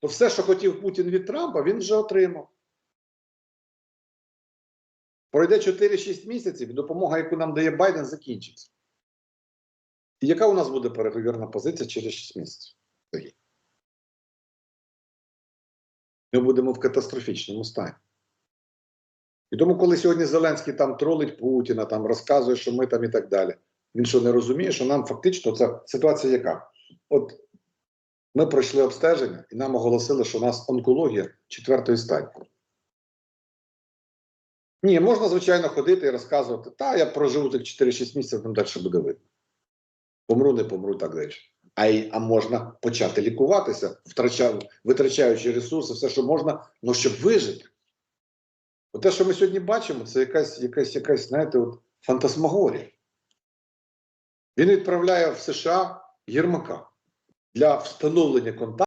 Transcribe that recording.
то все, що хотів Путін від Трампа, він вже отримав. Пройде 4-6 місяців, і допомога, яку нам дає Байден, закінчиться. І яка у нас буде переговірна позиція через 6 місяців? Ми будемо в катастрофічному стані. І тому, коли сьогодні Зеленський там тролить Путіна, там розказує, що ми там і так далі, він що не розуміє, що нам фактично ця ситуація яка? От ми пройшли обстеження і нам оголосили, що у нас онкологія четвертої стадії. Ні, можна, звичайно, ходити і розказувати, та я проживу тих 4-6 місяців, там далі буде видно. Помру, не помру, так далі. А, й- а можна почати лікуватися, втрача, витрачаючи ресурси, все, що можна, ну щоб вижити. От те, що ми сьогодні бачимо, це якась, якась, якась знаєте, от фантасмагорія. Він відправляє в США Єрмака для встановлення контакту.